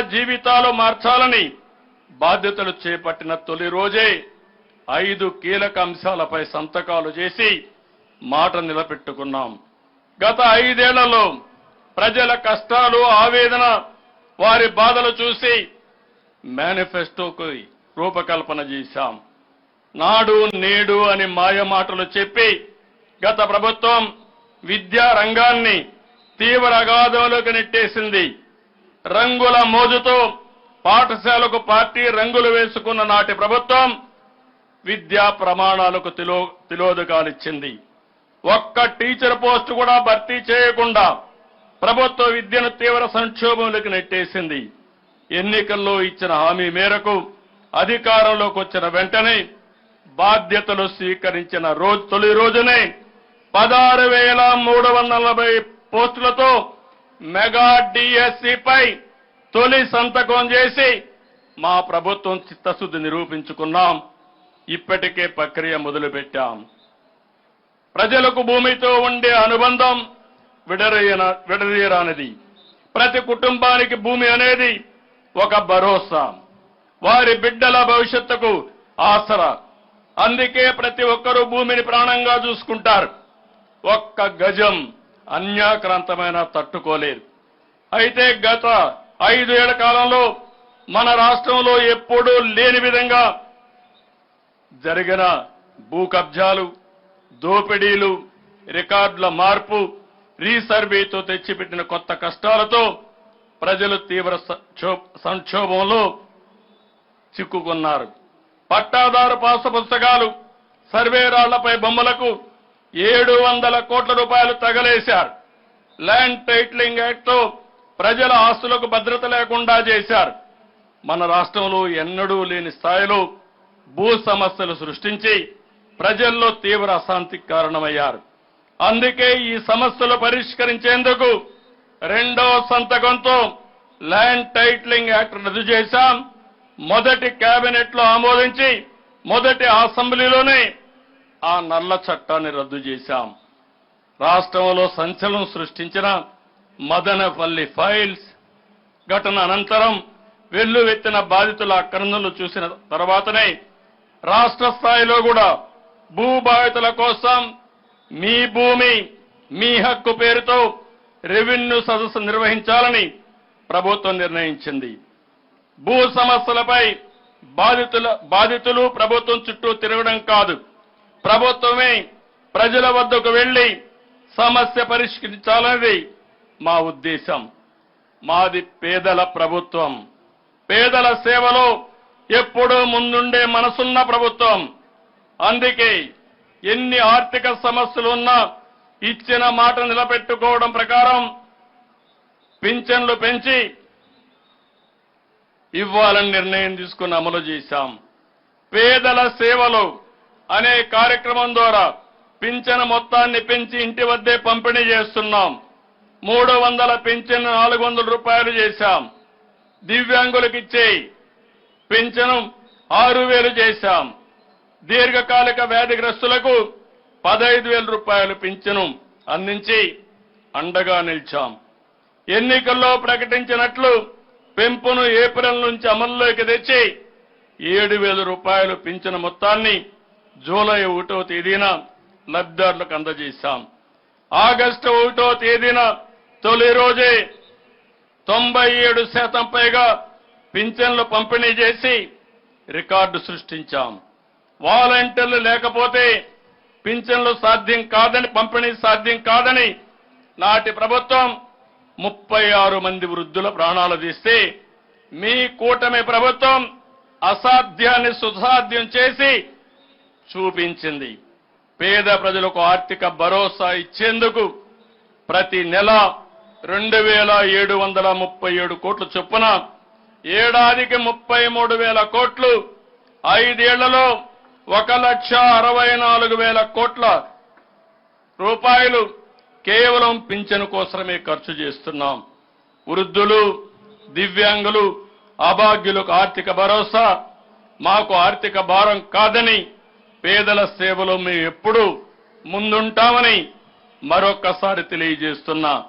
జీవితాలు మార్చాలని బాధ్యతలు చేపట్టిన తొలి రోజే ఐదు కీలక అంశాలపై సంతకాలు చేసి మాట నిలబెట్టుకున్నాం. గత ఐదేళ్ళలో ప్రజల కష్టాలు ఆవేదన వారి బాధలు చూసి మేనిఫెస్టోకు రూపకల్పన చేశాం. నాడు నేడు అని మాయమాటలు చెప్పి గత ప్రభుత్వం విద్యా రంగాన్ని తీవ్ర అగాధంలోకి నెట్టేసింది. రంగుల మోజుతో పాఠశాలకు పార్టీ రంగులు వేసుకున్న నాటి ప్రభుత్వం విద్యా ప్రమాణాలకు తిలో తిలోదకాలిచ్చింది ఒక్క టీచర్ పోస్టు కూడా భర్తీ చేయకుండా ప్రభుత్వ విద్యను తీవ్ర సంక్షోభంలోకి నెట్టేసింది. ఎన్నికల్లో ఇచ్చిన హామీ మేరకు అధికారంలోకి వచ్చిన వెంటనే బాధ్యతలు స్వీకరించిన రోజు తొలి రోజునే పదహారు వేల మూడు వందల నలభై పోస్టులతో మెగా డిఎస్సిపై తొలి సంతకం చేసి మా ప్రభుత్వం చిత్తశుద్ధి నిరూపించుకున్నాం. ఇప్పటికే ప్రక్రియ మొదలుపెట్టాం. ప్రజలకు భూమితో ఉండే అనుబంధం విడదీయన విడదీయరానిది ప్రతి కుటుంబానికి భూమి అనేది ఒక భరోసా. వారి బిడ్డల భవిష్యత్తుకు ఆసరా. అందుకే ప్రతి ఒక్కరూ భూమిని ప్రాణంగా చూసుకుంటారు. ఒక్క గజం అన్యాక్రాంతమైన తట్టుకోలేదు. అయితే గత ఐదు ఏళ్ళ కాలంలో మన రాష్ట్రంలో ఎప్పుడూ లేని విధంగా జరిగిన భూ కబ్జాలు దోపిడీలు రికార్డుల మార్పు రీసర్వేతో తెచ్చిపెట్టిన కొత్త కష్టాలతో ప్రజలు తీవ్ర సంక్షో- సంక్షోభంలో చిక్కుకున్నారు. పట్టాదారు పాస పుస్తకాలు సర్వేరాళ్ళపై బొమ్మలకు ఏడు వందల కోట్ల రూపాయలు తగలేశారు. ల్యాండ్ టైట్లింగ్ యాక్ట్ ప్రజల ఆస్తులకు భద్రత లేకుండా చేశారు. మన రాష్ట్రంలో ఎన్నడూ లేని స్థాయిలో భూ సమస్యలు సృష్టించి ప్రజల్లో తీవ్ర అశాంతికి కారణమయ్యారు. అందుకే ఈ సమస్యలు పరిష్కరించేందుకు రెండో సంతకంతో ల్యాండ్ టైట్లింగ్ యాక్ట్ రద్దు చేశాం. మొదటి కేబినెట్లో ఆమోదించి మొదటి అసెంబ్లీలోనే ఆ నల్ల చట్టాన్ని రద్దు చేశాం. రాష్ట్రంలో సంచలనం సృష్టించిన మదనపల్లి ఫైల్స్ ఘటన అనంతరం వెల్లువెత్తిన బాధితుల ఆక్రమణలు చూసిన తర్వాతనే రాష్ట్ర స్థాయిలో కూడా భూ బాధితుల కోసం మీ భూమి మీ హక్కు పేరుతో రెవెన్యూ సదస్సు నిర్వహించాలని ప్రభుత్వం నిర్ణయించింది. భూ సమస్యలపై బాధితుల బాధితులు ప్రభుత్వం చుట్టూ తిరగడం కాదు. ప్రభుత్వమే ప్రజల వద్దకు వెళ్ళి సమస్య పరిష్కరించాలనేది మా ఉద్దేశం. మాది పేదల ప్రభుత్వం. పేదల సేవలో ఎప్పుడూ ముందుండే మనసున్న ప్రభుత్వం. అందుకే ఎన్ని ఆర్థిక సమస్యలు ఉన్నా ఇచ్చిన మాట నిలబెట్టుకోవడం ప్రకారం పింఛన్లు పెంచి ఇవ్వాలని నిర్ణయం తీసుకుని అమలు చేశాం. పేదల సేవలు అనే కార్యక్రమం ద్వారా పింఛను మొత్తాన్ని పెంచి ఇంటి వద్దే పంపిణీ చేస్తున్నాం. మూడు వందల పింఛన్ నాలుగు వందల రూపాయలు చేశాం. దివ్యాంగులకు ఇచ్చే పింఛను ఆరు వేలు చేశాం. దీర్ఘకాలిక వ్యాధిగ్రస్తులకు పదహైదు వేల రూపాయలు పింఛను అందించి అండగా నిలిచాం. ఎన్నికల్లో ప్రకటించినట్లు పెంపును ఏప్రిల్ నుంచి అమల్లోకి తెచ్చి ఏడు వేల రూపాయలు పింఛను మొత్తాన్ని జూలై ఒకటో తేదీన లబ్ధిదారులకు అందజేశాం. ఆగస్టు ఒకటో తేదీన తొలి రోజే తొంభై ఏడు శాతం పైగా పింఛన్లు పంపిణీ చేసి రికార్డు సృష్టించాం. వాలంటీర్లు లేకపోతే పింఛన్లు సాధ్యం కాదని పంపిణీ సాధ్యం కాదని నాటి ప్రభుత్వం ముప్పై ఆరు మంది వృద్ధుల ప్రాణాలు తీస్తే మీ కూటమి ప్రభుత్వం అసాధ్యాన్ని సుసాధ్యం చేసి చూపించింది. పేద ప్రజలకు ఆర్థిక భరోసా ఇచ్చేందుకు ప్రతి నెల రెండు వేల ఏడు వందల ముప్పై ఏడు కోట్ల చొప్పున ఏడాదికి ముప్పై మూడు వేల కోట్లు ఐదేళ్ళలో ఒక లక్ష అరవై నాలుగు వేల కోట్ల రూపాయలు కేవలం పింఛను కోసమే ఖర్చు చేస్తున్నాం. వృద్ధులు దివ్యాంగులు అభాగ్యులకు ఆర్థిక భరోసా మాకు ఆర్థిక భారం కాదని పేదల సేవలో మేము ఎప్పుడూ ముందుంటామని మరొక్కసారి తెలియజేస్తున్నా.